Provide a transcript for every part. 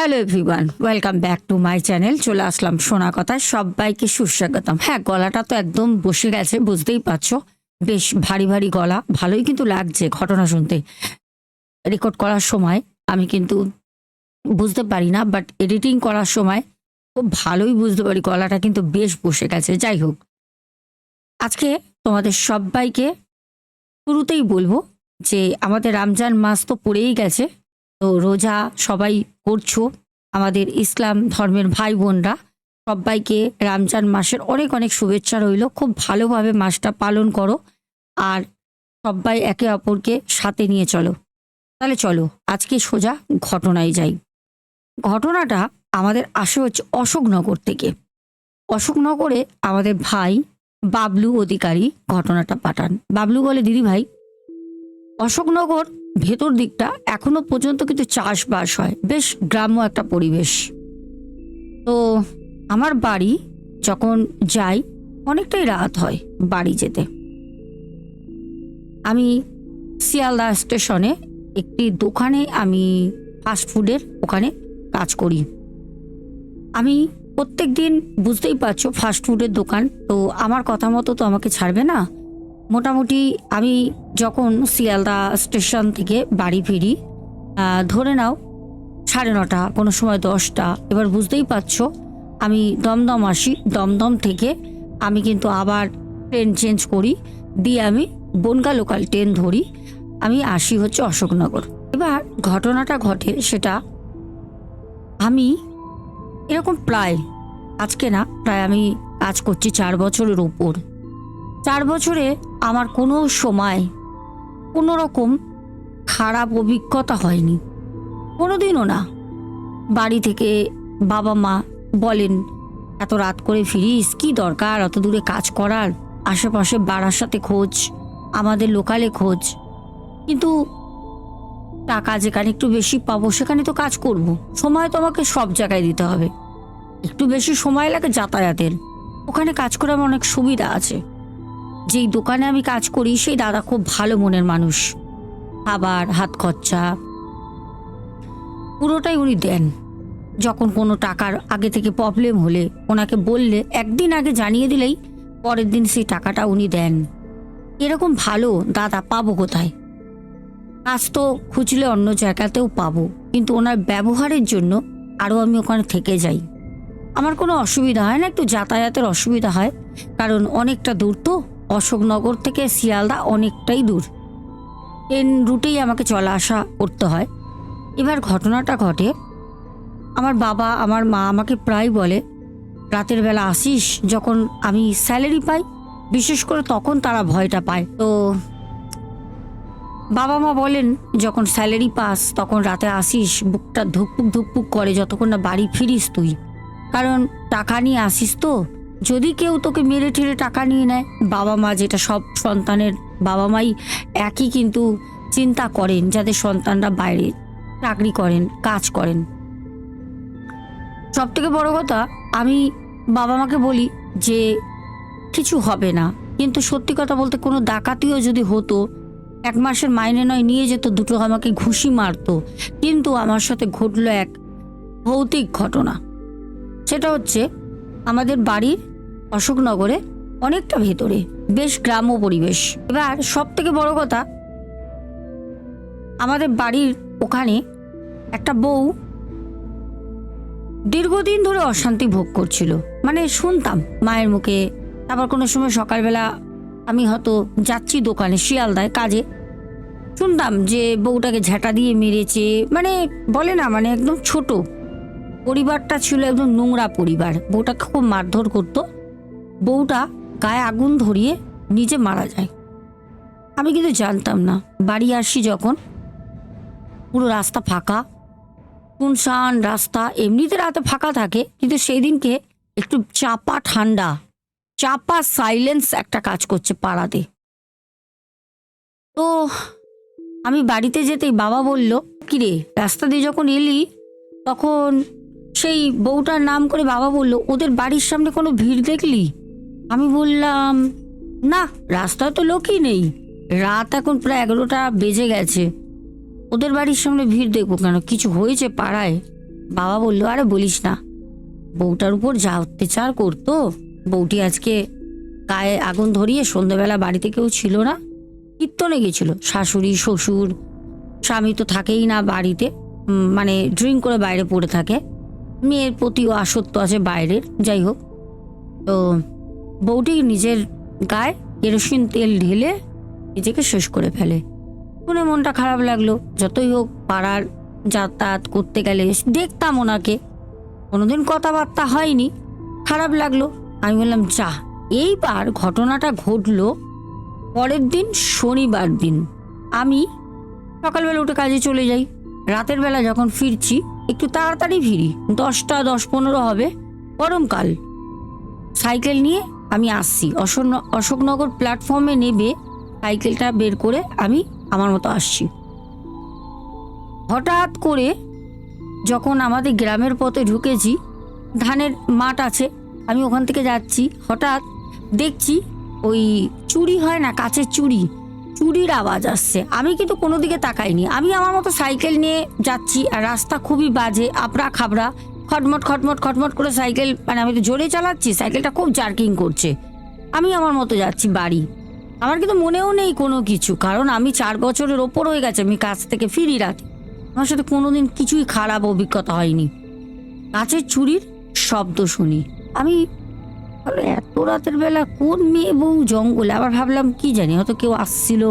Hello everyone welcome back to my channel চলে আসলাম শোনা কথা সবাইকে সুস্বাগতম। হ্যাঁ গলাটা তো একদম বসে গেছে, বুঝতেই পারছ। বেশ ভারী ভারী গলা, ভালোই কিন্তু লাগছে ঘটনা শুনতে। রেকর্ড করার সময় আমি কিন্তু বুঝতে পারি না বাট এডিটিং করার সময় খুব ভালোই বুঝতে পারি, গলাটা কিন্তু বেশ বসে গেছে। যাই হোক, আজকে তোমাদের সবাইকে শুরুতেই বলব যে আমাদের রমজান মাস তো পড়েই গেছে। তো রোজা সবাই করছ, আমাদের ইসলাম ধর্মের ভাই বোনরা সবাইকে রমজান মাসের অনেক অনেক শুভেচ্ছা রইল। খুব ভালোভাবে মাসটা পালন করো আর সবাই একে অপরকে সাথে নিয়ে চলো। তাহলে চলো, আজকে সোজা ঘটনায় যাই। ঘটনাটা আমাদের আসে হচ্ছে অশোকনগর থেকে। অশোকনগরে আমাদের ভাই বাবলু অধিকারী ঘটনাটা পাঠান। বাবলু বলে, দিদি ভাই অশোকনগর ভেতর দিকটা এখনও পর্যন্ত কিন্তু চাষবাস হয়। বেশ গ্রাম্য একটা পরিবেশ। তো আমার বাড়ি যখন যাই, অনেকটাই রাত হয় বাড়ি যেতে। আমি শিয়ালদা স্টেশনে একটি দোকানে আমি ফাস্টফুডের ওখানে কাজ করি। আমি প্রত্যেক দিন বুঝতেই পারছ ফাস্টফুডের দোকান, তো আমার কথা মতো তো আমাকে ছাড়বে না? মোটামুটি আমি যখন শিয়ালদা স্টেশন থেকে বাড়ি ফিরি ধরে নাও সাড়ে নটা, কোনো সময় দশটা। এবার বুঝতেই পারছ, আমি দমদম আসি। দমদম থেকে আমি কিন্তু আবার ট্রেন চেঞ্জ করি, দিয়ে আমি বনগা লোকাল ট্রেন ধরি। আমি আসি হচ্ছে অশোকনগর। এবার ঘটনাটা ঘটে সেটা আমি এরকম প্রায়, আজকে না, প্রায় আমি কাজ করছি চার বছরের উপর। চার বছরে আমার কোনো সময়, কোনো রকম খারাপ অভিজ্ঞতা হয়নি। কোনোদিনও না। বাড়ি থেকে বাবা মা বলেন, এত রাত করে ফিরিস? কি দরকার? অত দূরে কাজ করার? আশেপাশে বাড়ার সাথে খোঁজ, আমাদের লোকালে খোঁজ। কিন্তু টাকা যেখানে একটু বেশি পাবো, সেখানে তো কাজ করব। সময় তো আমাকে সব জায়গায় দিতে হবে। একটু বেশি সময় লাগে যাতায়াতের। ওখানে কাজ করে আমার অনেক সুবিধা আছে। যেই দোকানে আমি কাজ করি, সেই দাদা খুব ভালো মনের মানুষ। খাবার, হাত খরচা, পুরোটাই উনি দেন। যখন কোনো টাকার আগে থেকে প্রবলেম হলে, ওনাকে বললে, একদিন আগে জানিয়ে দিলেই পরের দিন সেই টাকাটা উনি দেন। এরকম ভালো দাদা পাবো কোথায়? কাজ তো খুঁজলে অন্য জায়গাতেও পাবো, কিন্তু ওনার ব্যবহারের জন্য আরও আমি ওখানে থেকে যাই। আমার কোনো অসুবিধা হয় না, একটু যাতায়াতের অসুবিধা হয়, কারণ অনেকটা দূর তো। অশোকনগর থেকে শিয়ালদা অনেকটাই দূর। ট্রেন রুটেই আমাকে চলা আসা করতে হয়। এবার ঘটনাটা ঘটে। আমার বাবা, আমার মা আমাকে প্রায় বলে, রাতের বেলা আসিস, যখন আমি স্যালারি পাই, বিশেষ করে তখন তারা ভয়টা পায়। তো বাবা মা বলেন, যখন স্যালারি পাস, তখন রাতে আসিস, বুকটা ধুকপুক ধুকপুক করে, যতক্ষণ না বাড়ি ফিরিস তুই। কারণ টাকা নিয়ে আসিস তো যদি কেউ তোকে মেরে ঠেরে টাকা নিয়ে নেয়, বাবা মা যেটা সব সন্তানের বাবা মাই একই কিন্তু চিন্তা করেন যাদের সন্তানরা বাইরে চাকরি করেন, কাজ করেন। সব থেকে বড় কথা, আমি বাবা মাকে বলি যে কিছু হবে না। কিন্তু সত্যি কথা বলতে কোনো ডাকাতিও যদি হতো, এক মাসের মাইনে নয়, নিয়ে যেত, দুটো আমাকে ঘুষি মারতো। কিন্তু আমার সাথে ঘটলো এক ভৌতিক ঘটনা। সেটা হচ্ছে, আমাদের বাড়ির অশোকনগরে অনেকটা ভেতরে, বেশ গ্রাম্য পরিবেশ। এবার সব থেকে বড় কথা, আমাদের বাড়ির ওখানে একটা বউ দীর্ঘদিন ধরে অশান্তি ভোগ করছিল। মানে শুনতাম মায়ের মুখে, তারপর কোনো সময় সকালবেলা আমি হয়তো যাচ্ছি দোকানে, শিয়ালদায় কাজে। শুনতাম যে বউটাকে ঝাঁটা দিয়ে মেরেছে মানে বলে না মানে একদম ছোট। পরিবারটা ছিল একদম নোংরা পরিবার। বউটাকে খুব মারধর করতো। বউটা গায়ে আগুন ধরিয়ে নিজে মারা যায়। আমি কিন্তু জানতাম না। বাড়ি আসি যখন, পুরো রাস্তা ফাঁকা। শুনশান রাস্তা এমনিতে রাতে ফাঁকা থাকে, কিন্তু সেই দিনকে একটু চাপা ঠান্ডা, চাপা সাইলেন্স একটা কাজ করছে পাড়াতে। তো আমি বাড়িতে যেতেই বাবা বলল, কিরে, রাস্তা দিয়ে যখন এলি, তখন সেই বউটার নাম করে বাবা বলল, ওদের বাড়ির সামনে কোনো ভিড় দেখলি? আমি বললাম, না, রাস্তায় তো লোকই নেই। রাত এখন প্রায় এগারোটা বেজে গেছে। ওদের বাড়ির সামনে ভিড় দেখব কেন? কিছু হয়েছে পাড়ায়? বাবা বলল, আরে বলিস না। বউটার উপর যা অত্যাচার করতো, বউটি আজকে গায়ে আগুন ধরিয়ে সন্ধ্যেবেলা বাড়িতে কেউ ছিল না, কীর্তনে গেছিল। শাশুড়ি, শ্বশুর, স্বামী তো থাকেই না বাড়িতে মানে ড্রিঙ্ক করে বাইরে পড়ে থাকে। মেয়ের প্রতিও আসক্ত আছে বাইরের, যাই হোক। তো বউটি নিজের গায়ে কেরোসিন তেল ঢেলে নিজেকে শেষ করে ফেলে। শুনে মনটা খারাপ লাগল, যতই হোক পাড়ার যাতায়াত করতে গেলে দেখতাম ওনাকে। কোনোদিন কথাবার্তা হয়নি, খারাপ লাগল। আমি বললাম, যা, এইবার ঘটনাটা ঘটলো পরের দিন শনিবার দিন। আমি সকালবেলা উঠে কাজে চলে যাই। রাতের বেলা যখন ফিরছি, একটু তাড়াতাড়ি ফিরি। দশটা, দশ পনেরো হবে, গরমকাল। সাইকেল নিয়ে আমি আসছি। অশোক- অশোকনগর প্ল্যাটফর্মে নেবে সাইকেলটা বের করে আমি আমার মতো আসছি। হঠাৎ করে যখন আমাদের গ্রামের পথে ঢুকেছি, ধানের মাঠ আছে, আমি ওখান থেকে যাচ্ছি। হঠাৎ দেখছি ওই চুরি হয় না কাছের চুরি। চুরির আওয়াজ আসছে। আমি কিন্তু কোনো দিকে তাকাইনি। আমি আমার মতো সাইকেল নিয়ে যাচ্ছি। আর রাস্তা খুবই বাজে আপড়া খাবড়া খটমট খটমট খটমট করে সাইকেল মানে আমি তো জোরে চালাচ্ছি, সাইকেলটা খুব জার্কিং করছে। আমি আমার মতো যাচ্ছি বাড়ি। আমার কিন্তু মনেও নেই কোনো কিছু, কারণ আমি চার বছরের ওপর হয়ে গেছে, আমি কাজ থেকে ফিরি রাতে। আমার সাথে কোনোদিন কিছুই খারাপ অভিজ্ঞতা হয়নি। কাছের চুরির শব্দ শুনি। আমি এত রাতের বেলা কোন মেয়ে বউ জঙ্গলে? আবার ভাবলাম, কি জানি, হয়তো কেউ আসছিল,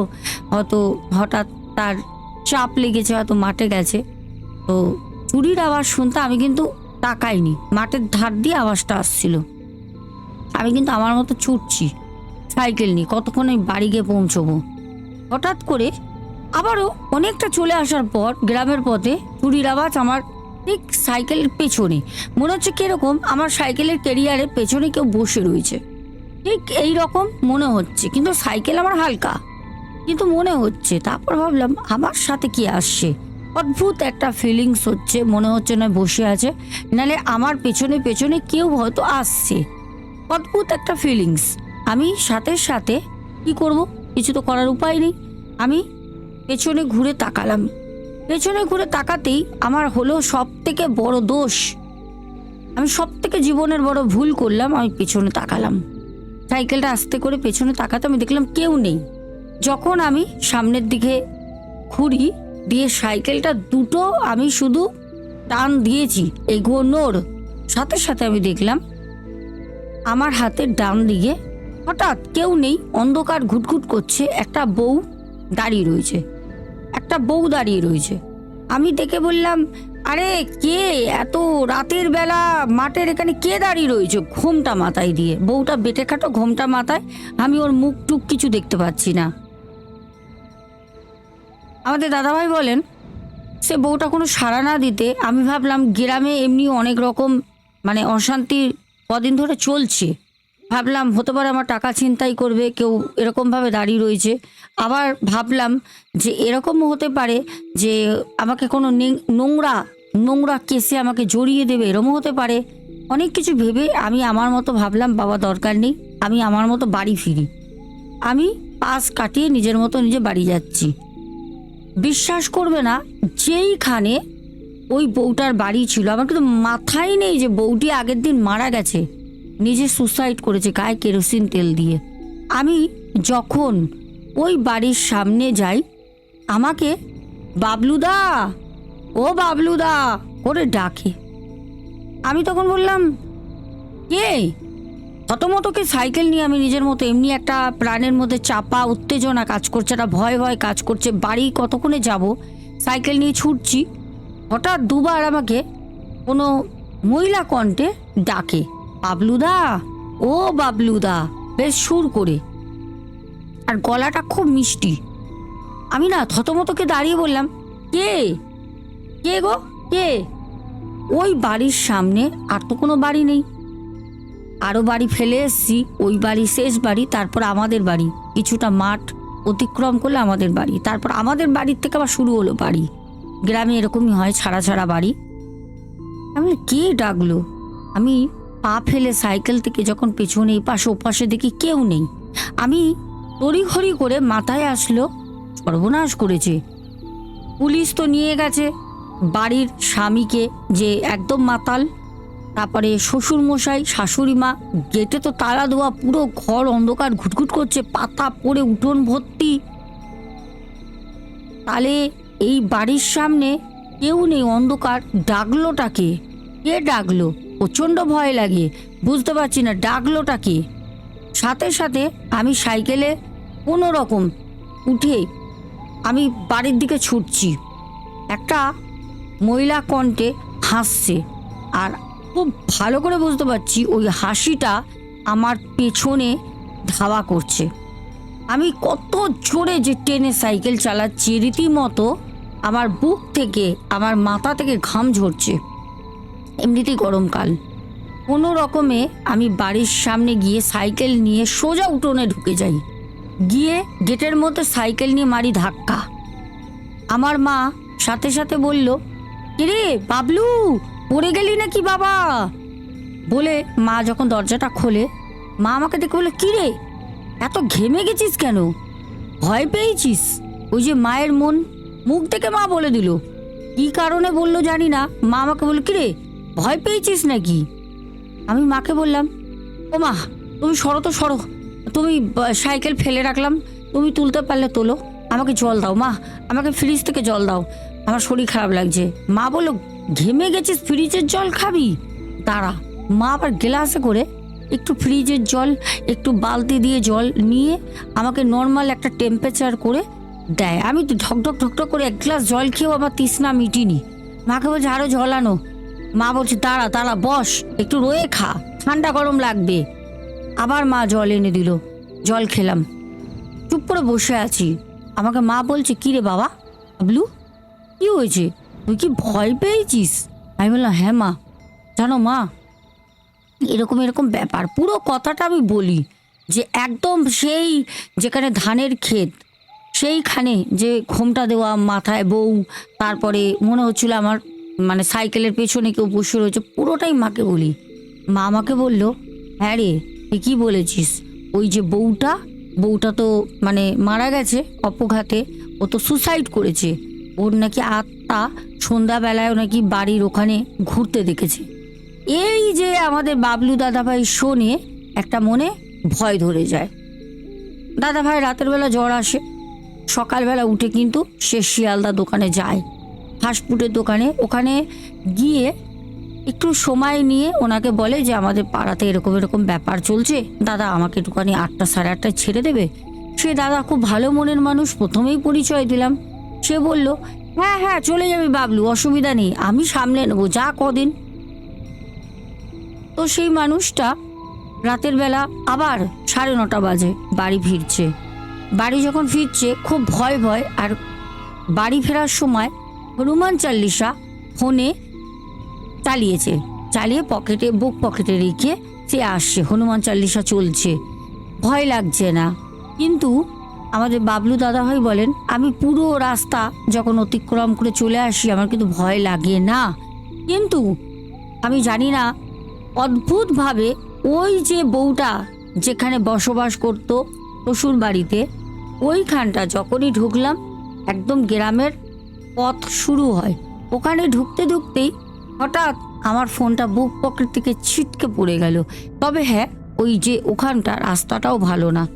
হয়তো হঠাৎ তার চাপ লেগেছে, হয়তো মাঠে গেছে। তো চুরির আওয়াজ শুনতে আমি কিন্তু তাকাইনি মাঠের ধার দিয়ে আওয়াজটা আসছিল। আমি কিন্তু আমার মতো ছুটছি। সাইকেল নিয়ে কতক্ষণে বাড়ি গিয়ে পৌঁছবো? হঠাৎ করে আবারও অনেকটা চলে আসার পর গ্রামের পথে চুরির আওয়াজ আমার ঠিক সাইকেলের পেছনে। মনে হচ্ছে কীরকম আমার সাইকেলের ক্যারিয়ারের পেছনে কেউ বসে রয়েছে। ঠিক এই রকম মনে হচ্ছে, কিন্তু সাইকেল আমার হালকা। কিন্তু মনে হচ্ছে, তারপর ভাবলাম আমার সাথে কি আসছে? অদ্ভুত একটা ফিলিংস হচ্ছে, মনে হচ্ছে না বসে আছে। নালে আমার পেছনে পেছনে কেউ হয়তো আসছে। অদ্ভুত একটা ফিলিংস আমি সাথে সাথে কি করব? কিছু তো করার উপায় নেই। আমি পেছনে ঘুরে তাকালাম। পেছনে ঘুরে তাকাতেই আমার হলো সব থেকে বড় দোষ। আমি সব থেকে জীবনের বড় ভুল করলাম, আমি পেছনে তাকালাম। সাইকেলটা আস্তে করে পেছনে তাকাতে আমি দেখলাম কেউ নেই। যখন আমি সামনের দিকে ঘুরি দিয়ে সাইকেলটা দুটো আমি শুধু টান দিয়েছি এগোনোর সাথে সাথে আমি দেখলাম, আমার হাতের ডান দিকে হঠাৎ কেউ নেই, অন্ধকার ঘুটঘুট করছে, একটা বউ দাঁড়িয়ে রয়েছে, একটা বউ দাঁড়িয়ে রয়েছে। আমি দেখে বললাম, আরে কে? এত রাতের বেলা মাঠের এখানে কে দাঁড়িয়ে রয়েছে? ঘোমটা মাথায় দিয়ে, বউটা বেটে খাটো ঘোমটা মাথায়, আমি ওর মুখ টুক কিছু দেখতে পাচ্ছি না। আমাদের দাদাভাই বলেন, সে বউটা কোনো সাড়া না দিতে আমি ভাবলাম গ্রামে এমনি অনেক রকম মানে অশান্তির কদিন ধরে চলছে। ভাবলাম হতে পারে আমার টাকা ছিনতাই করবে, কেউ এরকমভাবে দাঁড়িয়ে রয়েছে। আবার ভাবলাম যে এরকমও হতে পারে যে আমাকে কোনো নোংরা নোংরা কেসে আমাকে জড়িয়ে দেবে, এরমও হতে পারে। অনেক কিছু ভেবে আমি আমার মতো ভাবলাম, বাবা, দরকার নেই, আমি আমার মতো বাড়ি ফিরি। আমি পাস কাটিয়ে নিজের মতো নিজে বাড়ি যাচ্ছি। বিশ্বাস করবে না, যেইখানে ওই বউটার বাড়ি ছিল। আমার কিন্তু মাথায় নেই যে বউটি আগের দিন মারা গেছে। নিজে সুসাইড করেছে গায়ে কেরোসিন তেল দিয়ে। আমি যখন ওই বাড়ির সামনে যাই, আমাকে, বাবলুদা, ও বাবলুদা, করে ডাকে। আমি তখন বললাম, কে? প্রথমতকে সাইকেল নিয়ে আমি নিজের মতো এমনি একটা প্রাণের মধ্যে চাপা, উত্তেজনা কাজ করছে, একটা ভয় ভয় কাজ করছে, বাড়ি কতক্ষণে যাব? সাইকেল নিয়ে ছুটছি। হঠাৎ দুবার আমাকে কোনো মহিলা কণ্ঠে ডাকে, বাবলুদা, ও বাবলুদা। বেশ সুর করে। আর গলাটা খুব মিষ্টি। আমি না থতমতকে দাঁড়িয়ে বললাম, কে? কে গো? কে? ওই বাড়ির সামনে আর তো কোনো বাড়ি নেই। আরও বাড়ি ফেলে এসছি, ওই বাড়ি শেষ বাড়ি, তারপর আমাদের বাড়ি। কিছুটা মাঠ অতিক্রম করলে আমাদের বাড়ি। তারপর আমাদের বাড়ির থেকে আবার শুরু হলো বাড়ি। গ্রামে এরকমই হয় ছাড়া ছাড়া বাড়ি। আমি কে ডাকলো? আমি পা ফেলে সাইকেল থেকে যখন পেছনে এই পাশে, ওপাশে দেখি কেউ নেই। আমি তড়িঘড়ি করে মাথায় আসলো, সর্বনাশ করেছে। পুলিশ তো নিয়ে গেছে। বাড়ির স্বামীকে যে একদম মাতাল তারপরে শ্বশুর মশাই শাশুড়ি মা গেটে তো তালা দেওয়া পুরো ঘর অন্ধকার ঘুটঘুট করছে, পাতা পড়ে উঠোন ভর্তি। তাহলে এই বাড়ির সামনে কেউ নেই অন্ধকার ডাকলোটাকে কে? ডাকলো? প্রচণ্ড ভয় লাগে, বুঝতে পারছি না, ডাকলোটা কে? সাথে সাথে আমি সাইকেলে কোনো রকম উঠে আমি বাড়ির দিকে ছুটছি। একটা মহিলা কণ্ঠে হাসছে, আর খুব ভালো করে বুঝতে পারছি ওই হাসিটা আমার পেছনে ধাওয়া করছে। আমি কত জোরে যে ট্রেনে সাইকেল চালাচ্ছি, রীতিমতো আমার বুক থেকে, আমার মাথা থেকে ঘাম ঝরছে। এমনিতেই গরমকাল। কোনো রকমে আমি বাড়ির সামনে গিয়ে সাইকেল নিয়ে সোজা উঠোনে ঢুকে যাই। গিয়ে গেটের মধ্যে সাইকেল নিয়ে মারি ধাক্কা। আমার মা সাথে সাথে বলল, কিরে বাবলু পড়ে গেলি নাকি বাবা? বলে মা যখন দরজাটা খোলে, মা আমাকে দেখে বলে, কিরে, এত ঘেমে গেছিস কেন? ভয় পেয়েছিস? ওই যে মায়ের মন, মুখ থেকে মা বলে দিল। কি কারণে বলল জানি না। মা আমাকে বলল, কিরে, ভয় পেয়েছিস নাকি? আমি মাকে বললাম, ও মা, তুমি সরো তো, সরো। তুমি সাইকেল ফেলে রাখলাম। তুমি তুলতে পারলে তোলো। আমাকে জল দাও, মা। আমাকে ফ্রিজ থেকে জল দাও। আমার শরীর খারাপ লাগছে। মা বলল ঘেমে গেছিস, ফ্রিজের জল খাবি? দাঁড়া, মা আবার গ্লাসে করে একটু ফ্রিজের জল, একটু বালতি দিয়ে জল নিয়ে আমাকে নর্মাল একটা টেম্পারেচার করে দেয়। আমি তো ঢকঢক ঢকঢক করে এক গ্লাস জল খেয়েও আবার তৃষ্ণা মিটিনি। মাকে বলছে আরও জল আনো। মা বলছে, দাঁড়া দাঁড়া, বস, একটু রয়ে খা, ঠান্ডা গরম লাগবে। আবার মা জল এনে দিল, জল খেলাম। চুপ করে বসে আছি। আমাকে মা বলছে, কি রে বাবা বাবলু কি হয়েছে? তুই কি ভয় পেয়েছিস? আমি বললাম হ্যাঁ মা। জানো মা, এরকম এরকম ব্যাপার। পুরো কথাটা আমি বলি যে একদম সেই যেখানে ধানের ক্ষেত, সেইখানে যে ঘোমটা দেওয়া, মাথায় বউ, তারপরে মনে হচ্ছিল আমার মানে সাইকেলের পেছনে কেউ বসে রয়েছে, পুরোটাই মাকে বলি। মা আমাকে বলল হ্যাঁ রে, তুই কী বলেছিস? ওই যে বউটা বউটা তো মানে মারা গেছে অপঘাতে, ও তো সুসাইড করেছে। ওর নাকি আত্মা সন্ধ্যাবেলায় নাকি বাড়ির ওখানে ঘুরতে দেখেছে। এই যে আমাদের বাবলু দাদাভাই শোনে, একটা মনে ভয় ধরে যায়। দাদাভাই রাতের বেলা জ্বর আসে, সকালবেলা উঠে কিন্তু সে শিয়ালদা দোকানে যায়। ফাস্টফুডের দোকানে, ওখানে গিয়ে একটু সময় নিয়ে ওনাকে বলে যে, আমাদের পাড়াতে এরকম এরকম ব্যাপার চলছে। দাদা আমাকে একটুখানি আটটা সাড়ে আটটায় ছেড়ে দেবে। সে দাদা খুব ভালো মনের মানুষ, প্রথমেই পরিচয় দিলাম। সে বলল হ্যাঁ হ্যাঁ চলে যাবি বাবলু, অসুবিধা নেই, আমি সামলে নেব, যা কদিন। তো সেই মানুষটা রাতের বেলা আবার সাড়ে নটা বাজে, বাড়ি ফিরছে। বাড়ি যখন ফিরছে, খুব ভয় ভয়, আর বাড়ি ফেরার সময় হনুমান চাল্লিশা ফোনে চালিয়েছে, চালিয়ে পকেটে, বুক পকেটে রেখে সে আসছে, হনুমান চাল্লিশা চলছে। ভয় লাগছে না, কিন্তু আমাদের বাবলু দাদাভাই বলেন, আমি পুরো রাস্তা যখন অতিক্রম করে চলে আসি, আমার কিন্তু ভয় লাগে না। কিন্তু আমি জানি না, অদ্ভুতভাবে ওই যে বউটা যেখানে বসবাস করত শ্বশুর বাড়িতে ওইখানটা যখনই ঢুকলাম, একদম গ্রামের পথ শুরু হয়। ওখানে ঢুকতে ঢুকতেই হঠাৎ আমার ফোনটা বুক পকেট থেকে ছিটকে পড়ে গেল। তবে হ্যাঁ ওই যে ওখানটা রাস্তাটাও ভালো না।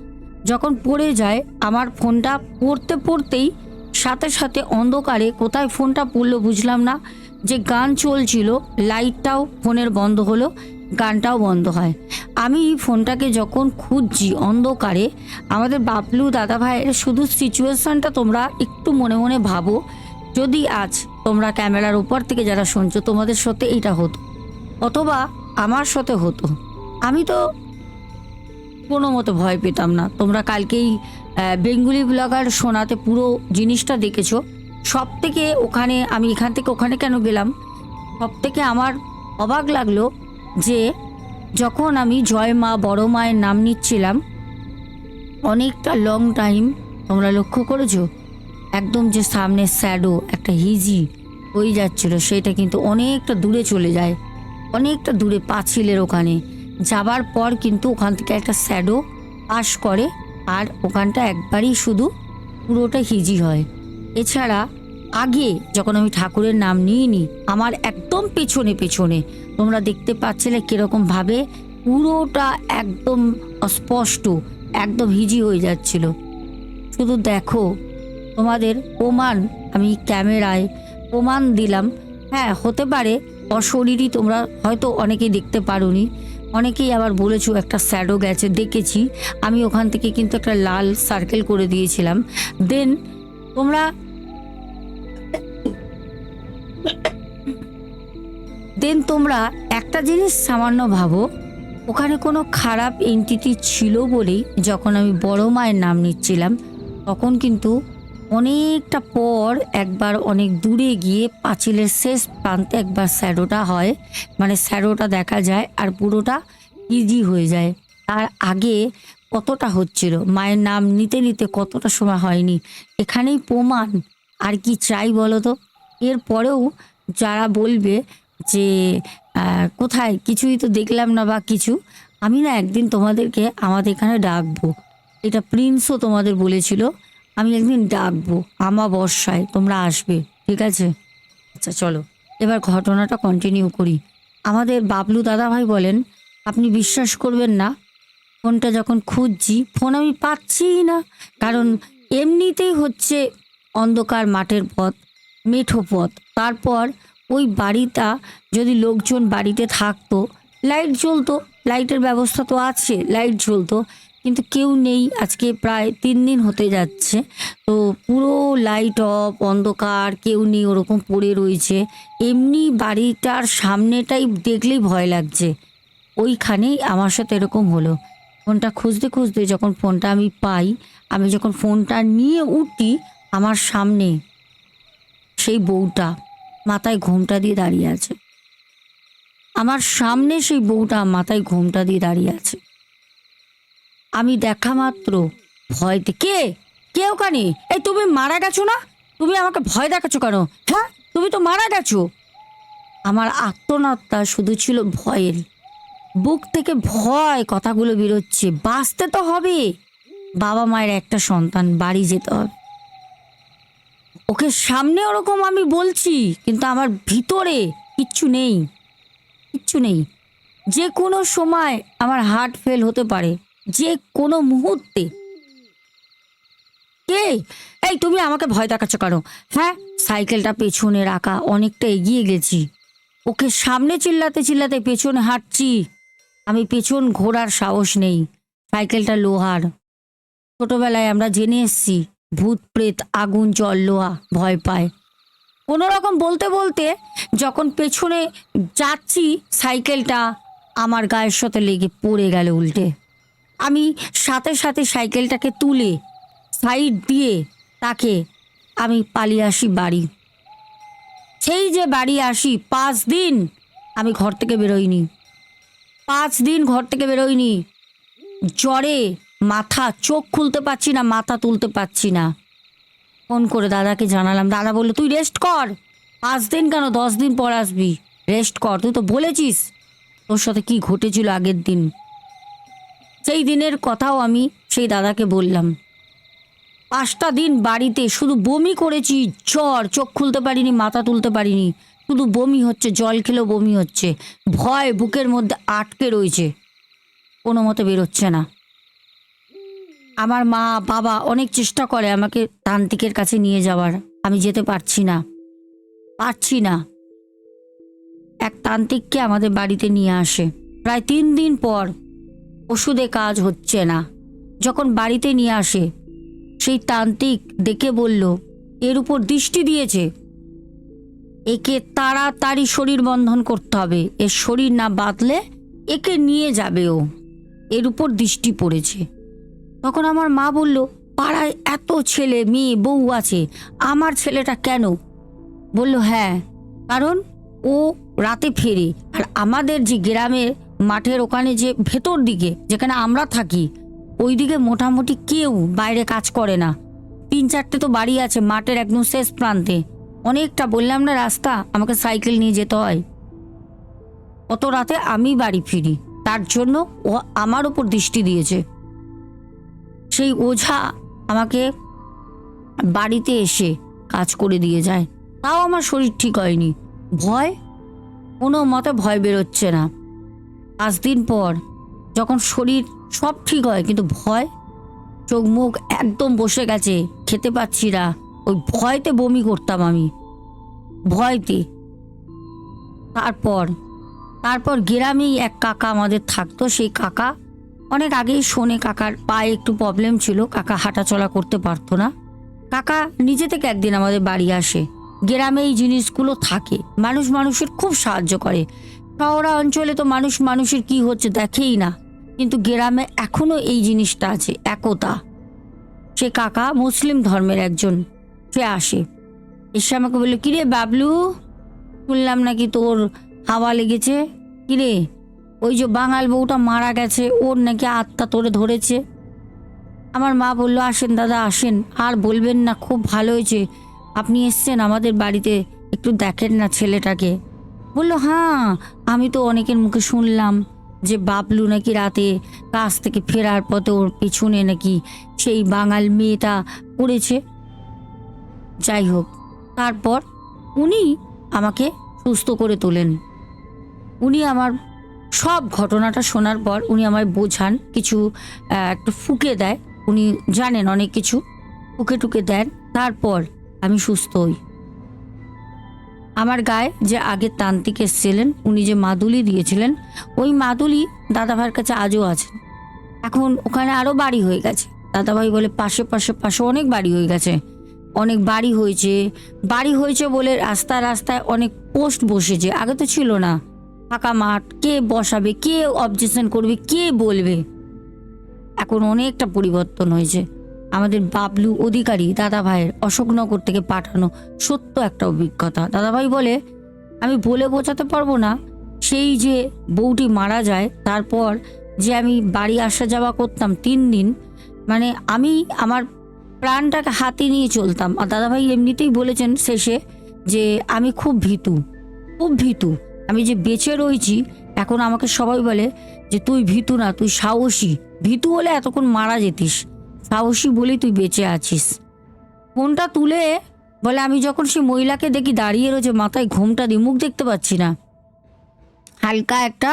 যখন পড়ে যায়, আমার ফোনটা পড়তে পড়তেই সাথে সাথে অন্ধকারে কোথায় ফোনটা পড়ল বুঝলাম না। যে গান চলছিল, লাইটটাও ফোনের বন্ধ হলো, গানটাও বন্ধ হয়। আমি ফোনটাকে যখন খুঁজছি অন্ধকারে, আমাদের বাবলু দাদা ভাইয়ের শুধু সিচুয়েশনটা তোমরা একটু মনে মনে ভাবো। যদি আজ তোমরা ক্যামেরার উপর থেকে যারা শুনছো, তোমাদের সাথে এইটা হতো, অথবা আমার সাথে হতো। আমি তো কোনো মতো ভয় পেতাম না। তোমরা কালকেই বেঙ্গুলি ব্লগার শোনাতে পুরো জিনিসটা দেখেছ। সব থেকে ওখানে, আমি এখান থেকে ওখানে কেন গেলাম? সব থেকে আমার অবাক লাগল যে, যখন আমি জয় মা বড় মায়ের নাম নিচ্ছিলাম, অনেকটা লং টাইম তোমরা লক্ষ্য করেছ? একদম যে সামনে স্যাডো, একটা হিজি হয়ে যাচ্ছিল, সেটা কিন্তু অনেকটা দূরে চলে যায়। অনেকটা দূরে, পাঁচিলের ওখানে। যাবার পর কিন্তু ওখান থেকে একটা স্যাডো পাস করে আর ওখানটা একবারই শুধু পুরোটা হিজি হয়। এছাড়া আগে যখন আমি ঠাকুরের নাম নিইনি, আমার একদম পেছনে পেছনে তোমরা দেখতে পাচ্ছিলে কীরকম ভাবে পুরোটা একদম অস্পষ্ট, একদম হিজি হয়ে যাচ্ছিল। শুধু দেখো, তোমাদের প্রমাণ আমি ক্যামেরায় প্রমাণ দিলাম। হ্যাঁ হতে পারে অশরীরই তোমরা হয়তো অনেকেই দেখতে পারোনি। অনেকেই আবার বলেছ একটা স্যাডো গেছে দেখেছি আমি ওখান থেকে কিন্তু একটা লাল সার্কেল করে দিয়েছিলাম। দেন তোমরা দেন তোমরা একটা জিনিস সামান্য ভাবো, ওখানে কোনো খারাপ এন্টিটি ছিল বলেই যখন আমি বড় মায়ের নাম নিচ্ছিলাম, তখন কিন্তু অনেকটা পর একবার অনেক দূরে গিয়ে পাঁচিলের শেষ প্রান্তে একবার স্যাডোটা হয়। মানে স্যাডোটা দেখা যায় আর পুরোটা ইজি হয়ে যায়। তার আগে কতটা হচ্ছিল? মায়ের নাম নিতে নিতে কতটা সময় হয়নি? এখানেই প্রমাণ। আর কি চাই বলো তো? এরপরেও যারা বলবে যে কোথায়? কিছুই তো দেখলাম না বা কিছু। আমি না একদিন তোমাদেরকে আমাদের এখানে ডাকবো। এটা প্রিন্সও তোমাদের বলেছিল। আমি একদিন ডাকবো আমাবস্যায় তোমরা আসবে, ঠিক আছে? আচ্ছা চলো। এবার ঘটনাটা কন্টিনিউ করি। আমাদের বাবলু দাদাভাই বলেন, আপনি বিশ্বাস করবেন না, ফোনটা যখন খুঁজছি, ফোন আমি পাচ্ছিই না। কারণ এমনিতেই হচ্ছে অন্ধকার মাঠের পথ, মেঠো পথ। তারপর ওই বাড়িটা যদি লোকজন বাড়িতে থাকতো, লাইট জ্বলতো, লাইটের ব্যবস্থা তো আছে, লাইট জ্বলতো। কিন্তু কেউ নেই। আজকে প্রায় তিন দিন হতে যাচ্ছে। তো পুরো লাইট অফ অন্ধকার, কেউ নেই, ওরকম পড়ে রয়েছে। এমনি বাড়িটার সামনেটাই দেখলেই ভয় লাগছে। ওইখানেই আমার সাথে এরকম হলো। ফোনটা খুঁজতে খুঁজতে যখন ফোনটা আমি পাই, আমি যখন ফোনটা নিয়ে উঠি আমার সামনে সেই বউটা মাথায় ঘোমটা দিয়ে দাঁড়িয়ে আছে। আমার সামনে সেই বউটা মাথায় ঘোমটা দিয়ে দাঁড়িয়ে আছে। আমি দেখা মাত্র। ভয়তে কে? কে ওখানে? এই তুমি মারা গেছো না? তুমি আমাকে ভয় দেখাচ্ছ কেন? হ্যাঁ? তুমি তো মারা গেছো। আমার আত্মনাত্মা শুধু ছিল ভয়ের। বুক থেকে ভয় কথাগুলো বেরোচ্ছে। বাঁচতে তো হবে। বাবা মায়ের একটা সন্তান, বাড়ি যেতে হবে। ওকে সামনে ওরকম আমি বলছি, কিন্তু আমার ভিতরে কিচ্ছু নেই। কিচ্ছু নেই। যে কোনো সময় আমার হার্ট ফেল হতে পারে। যে কোনো মুহূর্তে। কে? এই, তুমি আমাকে ভয় দেখাচ্ছ কেন? হ্যাঁ সাইকেলটা পেছনে রাখা, অনেকটা এগিয়ে গেছি। ওকে সামনে চিল্লাতে চিল্লাতে পেছনে হাঁটছি। আমি পেছন ঘোরার সাহস নেই। সাইকেলটা লোহার। ছোটবেলায় আমরা জেনে এসছি, ভূত, প্রেত, আগুন, জল, লোহা, ভয় পায়। কোনো রকম বলতে বলতে যখন পেছনে যাচ্ছি, সাইকেলটা আমার গায়ের সাথে লেগে পড়ে গেল উল্টে। আমি সাথে সাথে সাইকেলটাকে তুলে সাইড দিয়ে তাকে আমি পালিয়ে আসি বাড়ি। সেই যে বাড়ি আসি, পাঁচ দিন আমি ঘর থেকে বেরোইনি। পাঁচ দিন ঘর থেকে বেরোইনি। জ্বরে মাথা, চোখ খুলতে পারছি না, মাথা তুলতে পারছি না। ফোন করে দাদাকে জানালাম, দাদা বলল, তুই রেস্ট কর। পাঁচ দিন কেন? দশ দিন পর আসবি। রেস্ট কর। তুই তো বলেছিস তোর সাথে কি ঘটেছিল আগের দিন। সেই দিনের কথাও আমি সেই দাদাকে বললাম। পাঁচটা দিন বাড়িতে শুধু বমি করেছি, জ্বর, চোখ খুলতে পারিনি, মাথা তুলতে পারিনি। শুধু বমি হচ্ছে, জল খেলেও বমি হচ্ছে। ভয় বুকের মধ্যে আটকে রয়েছে। কোনো মতে বেরোচ্ছে না। আমার মা, বাবা অনেক চেষ্টা করে আমাকে তান্ত্রিকের কাছে নিয়ে যাওয়ার। আমি যেতে পারছি না। পারছি না। এক তান্ত্রিককে আমাদের বাড়িতে নিয়ে আসে। প্রায় তিন দিন পর ওষুধে কাজ হচ্ছে না। যখন বাড়িতে নিয়ে আসে, সেই তান্ত্রিক দেখে বলল, এর উপর দৃষ্টি দিয়েছে। একে তাড়াতাড়ি শরীর বন্ধন করতে হবে। এর শরীর না বাঁধলে একে নিয়ে যাবে ও। এর উপর দৃষ্টি পড়েছে। তখন আমার মা বলল, পাড়ায় এত ছেলে, মেয়ে, বউ আছে, আমার ছেলেটা কেন? বলল হ্যাঁ কারণ ও রাতে ফেরে। আর আমাদের যে গ্রামের মাঠের ওখানে যে ভেতর দিকে যেখানে আমরা থাকি ওই দিকে মোটামুটি কেউ বাইরে কাজ করে না। তিন চারটে তো বাড়ি আছে মাঠের একদম শেষ প্রান্তে। অনেকটা বললাম না রাস্তা, আমাকে সাইকেল নিয়ে যেতে হয়। অত রাতে আমি বাড়ি ফিরি, তার জন্য ও আমার উপর দৃষ্টি দিয়েছে। সেই ওঝা আমাকে বাড়িতে এসে কাজ করে দিয়ে যায়। তাও আমার শরীর ঠিক হয়নি। ভয়? কোনো মতে ভয় বেরোচ্ছে না। পাঁচ দিন পর যখন শরীর সব ঠিক হয়, কিন্তু ভয়? চোখ মুখ একদম বসে গেছে, খেতে পাচ্ছি না। ওই ভয়তে বমি করতাম আমি। ভয়তে। তারপর তারপর গ্রামেই এক কাকা আমাদের থাকতো, সেই কাকা। অনেক আগেই শোনে কাকার পায়ে একটু প্রবলেম ছিল, কাকা হাঁটাচলা করতে পারতো না। কাকা নিজে থেকে একদিন আমাদের বাড়ি আসে। গ্রামে এই জিনিসগুলো থাকে। মানুষ মানুষের খুব সাহায্য করে। শহরা অঞ্চলে তো মানুষ মানুষের কি হচ্ছে দেখেই না। কিন্তু গ্রামে এখনও এই জিনিসটা আছে, একতা। সে কাকা মুসলিম ধর্মের একজন, সে আসে। এসে আমাকে বলল, কিরে বাবলু? শুনলাম নাকি তোর হাওয়া লেগেছে। কিরে? ওই যে বাঙাল বউটা মারা গেছে, ওর নাকি আত্মা তোরে ধরেছে। আমার মা বলল, আসেন দাদা, আসেন। আর বলবেন না, খুব ভালো হয়েছে। আপনি এসছেন আমাদের বাড়িতে, একটু দেখেন না ছেলেটাকে। বলল হ্যাঁ আমি তো অনেকের মুখে শুনলাম যে বাবলু নাকি রাতে কাজ থেকে ফেরার পথে ওর পিছনে নাকি সেই বাঙাল মেয়েটা করেছে যাই হোক, তারপর উনি আমাকে সুস্থ করে তোলেন। উনি আমার সব ঘটনাটা শোনার পর উনি আমায় বোঝান, কিছু একটু ফুকে দেয়। উনি জানেন অনেক কিছু, ফুকে টুকে দেন। তারপর আমি সুস্থ হই। আমার গায়ে যে আগের তান্ত্রিক এসেছিলেন, উনি যে মাদুলি দিয়েছিলেন, ওই মাদুলি দাদাভাইয়ের কাছে আজও আছে। এখন ওখানে আরও বাড়ি হয়ে গেছে। দাদাভাই বলে, পাশে পাশে পাশে অনেক বাড়ি হয়ে গেছে। অনেক বাড়ি হয়েছে। বাড়ি হয়েছে বলে রাস্তায় রাস্তায় অনেক পোস্ট বসেছে। আগে তো ছিল না। ফাঁকা মাঠ, কে বসাবে, কে অবজেকশন করবে, কে বলবে? এখন অনেকটা পরিবর্তন হয়েছে। আমাদের বাবলু অধিকারী দাদা ভাইয়ের অশোকনগর থেকে পাঠানো সত্য একটা অভিজ্ঞতা। দাদাভাই বলে, আমি বলে বোঝাতে পারব না সেই যে বউটি মারা যায়, তারপর যে আমি বাড়ি আসা যাওয়া করতাম তিন দিন মানে আমি আমার প্রাণটাকে হাতে নিয়ে চলতাম। আর দাদাভাই এমনিতেই বলেছেন শেষে যে, আমি খুব ভীতু খুব ভীতু। আমি যে বেঁচে রয়েছি, এখন আমাকে সবাই বলে যে, তুই ভীতু না, তুই সাহসী। ভীতু হলে এতক্ষণ মারা যেতিস। সাহসী বলেই তুই বেঁচে আছিস। ফোনটা তুলে বলে, আমি যখন সেই মহিলাকে দেখি দাঁড়িয়ে রয়েছে মাথায় ঘোমটা দিয়ে, মুখ দেখতে পাচ্ছি না। হালকা একটা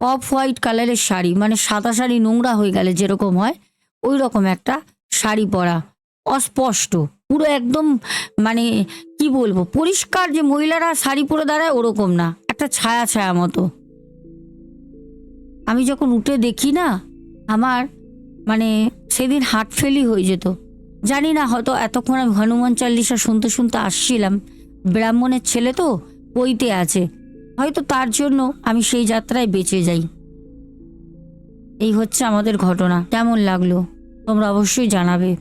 অফ হোয়াইট কালারের শাড়ি মানে সাদা শাড়ি নোংরা হয়ে গেলে যেরকম হয় ওই রকম একটা শাড়ি পরা। অস্পষ্ট, পুরো একদম মানে কি বলব, পরিষ্কার যে মহিলারা শাড়ি পরে দাঁড়ায় ওরকম না, একটা ছায়া ছায়া মতো। আমি যখন উঠে দেখি না, আমার মানে সেদিন হার্ট ফেলই হয়ে যেত। জানি না হয়তো এতক্ষণ আমি হনুমান চাল্লিশা শুনতে শুনতে আসছিলাম। ব্রাহ্মণের ছেলে তো বইতে আছে। হয়তো তার জন্য আমি সেই যাত্রায় বেঁচে যাই। এই হচ্ছে আমাদের ঘটনা। কেমন লাগল? তোমরা অবশ্যই জানাবে।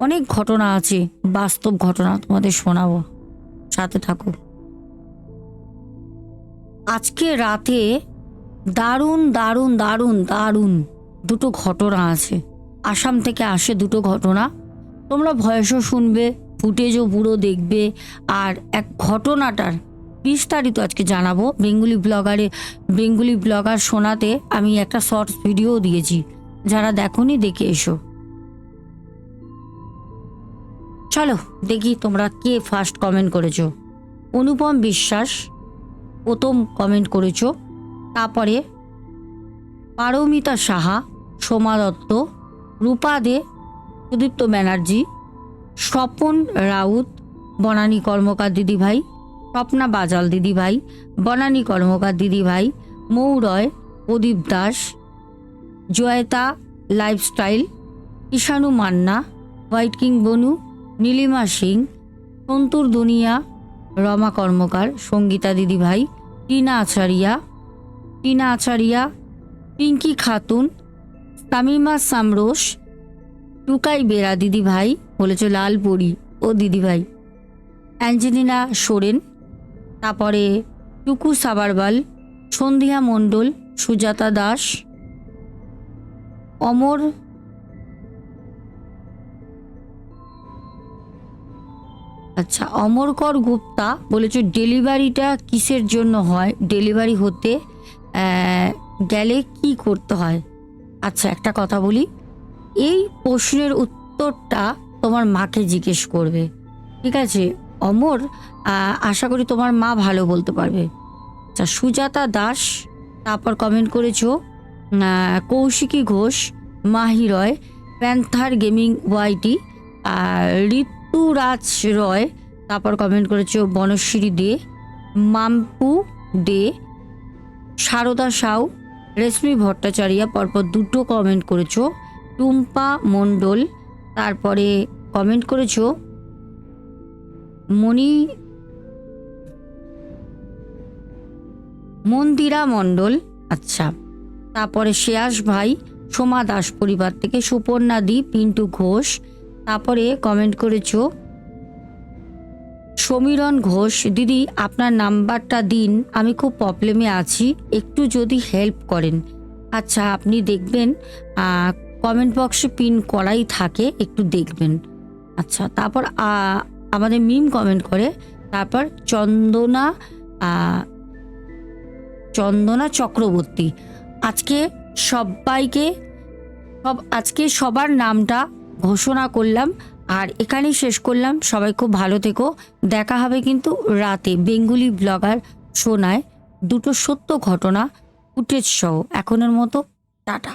অনেক ঘটনা আছে। বাস্তব ঘটনা তোমাদের শোনাবো। সাথে থাকো। আজকে রাতে দারুণ দারুণ দারুণ দারুণ দুটো ঘটনা আছে। আসাম থেকে আসে দুটো ঘটনা। তোমরা ভয়েসও শুনবে, ফুটেজও পুরো দেখবে। আর এক ঘটনাটার বিস্তারিত আজকে জানাব। বেঙ্গুলি ব্লগারে, বেঙ্গুলি ব্লগার শোনাতে আমি একটা শর্টস ভিডিও দিয়েছি। যারা দেখোনি, দেখে এসো। চলো, দেখি তোমরা কে ফার্স্ট কমেন্ট করেছ। অনুপম বিশ্বাস, প্রথম কমেন্ট করেছ। তারপরে পারমিতা সাহা, সোমা দত্ত রূপা দে, সুদীপ্ত ব্যানার্জি, স্বপন রাউত, বনানী কর্মকার দিদিভাই, স্বপ্না বাজাল দিদিভাই, বনানী কর্মকার দিদিভাই মৌরয় Pradip Das, Jayita lifestyle, Ishanu Manna, white king বনু, নীলিমা সিং, সন্তুর দুনিয়া, রমা কর্মকার, সঙ্গীতা দিদিভাই, টিনা আচারিয়া টিনা আচারিয়া, পিঙ্কি খাতুন তামিমা সামরোস টুকাই বেরা দিদিভাই, বলেছে লালপুরি ও দিদিভাই। অ্যাঞ্জেলিনা সোরেন, তারপরে টুকু সাবারবাল সন্ধিয়া মণ্ডল, সুজাতা দাস, অমর আচ্ছা অমরকর গুপ্তা, বলেছ ডেলিভারিটা কিসের জন্য হয়? ডেলিভারি হতে গেলে কি করতে হয়? আচ্ছা একটা কথা বলি। এই প্রশ্নের উত্তরটা তোমার মাকে জিজ্ঞেস করবে। ঠিক আছে? অমর আশা করি তোমার মা ভালো বলতে পারবে। আচ্ছা সুজাতা দাস, তারপর কমেন্ট করেছ Kaushiki Ghosh, Mahi Roy, panther gaming YT Rituraj Roy, তারপর কমেন্ট করেছ বনশ্রী দে, মাম্পু দে, সারদা সাউ রেশমি ভট্টাচার্য পরপর দুটো কমেন্ট করেছ। টুম্পা মণ্ডল, তারপরে কমেন্ট করেছ মণি মন্দিরা মণ্ডল আচ্ছা। তারপরে শ্রেয়াস ভাই, সোমা দাস পরিবার থেকে সুপর্ণা দি পিন্টু ঘোষ, তারপরে কমেন্ট করেছ সমীরণ ঘোষ, দিদি আপনার নাম্বারটা দিন, আমি খুব প্রবলেমে আছি, একটু যদি হেল্প করেন। আচ্ছা আপনি দেখবেন কমেন্ট বক্সে পিন করাই থাকে, একটু দেখবেন। আচ্ছা তারপর আমাদের মিম কমেন্ট করে, তারপর চন্দনা চন্দনা চক্রবর্তী। আজকে সবাইকে সব, আজকে সবার নামটা ঘোষণা করলাম। আর এখানেই শেষ করলাম। সবাই খুব ভালো থেকো। দেখা হবে কিন্তু রাতে বেঙ্গুলি ব্লগার শোনায় দুটো সত্য ঘটনা, ফুটেজ সহ। এখনের মতো, টাটা।